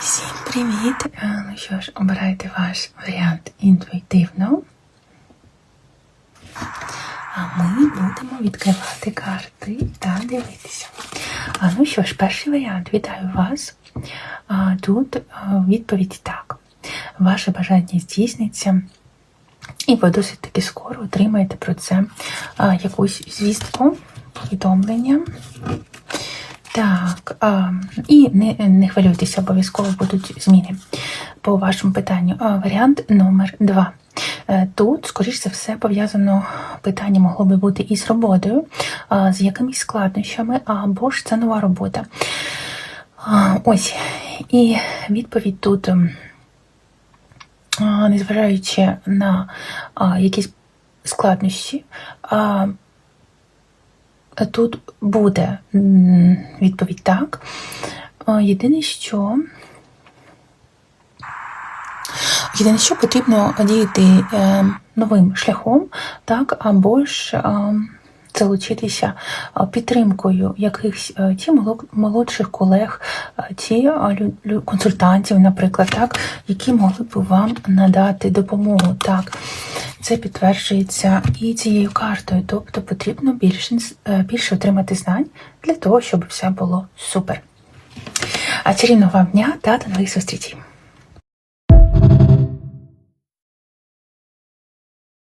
Всім привіт! Е, Ну що ж, обирайте ваш варіант інтуїтивно. А ми будемо відкривати карти та дивитися. А, ну що ж, перший варіант. Вітаю вас. А, тут відповідь так. Ваше бажання здійсниться. І ви досить таки скоро отримаєте про це якусь звістку, повідомлення. Так, а, і не, не хвилюйтеся, обов'язково будуть зміни по вашому питанню. А, варіант номер два. Е, Тут, скоріш за все, пов'язано питання могло би бути із роботою, а, з якимись складнощами, або ж це нова робота. А, Ось, і відповідь тут, ем, а, незважаючи на а, якісь складнощі, а, Тут буде відповідь так. Е, Єдине, що єдине, що потрібно діяти е, новим шляхом, так, або ж е, залучитися е, підтримкою якихось е, ті моло- молодших колег, е, ті консультантів, наприклад, так, які могли б вам надати допомогу. Так. Це підтверджується і цією картою, тобто потрібно більше, більше отримати знань для того, щоб все було супер. А чарівного вам дня та до нових зустрічей!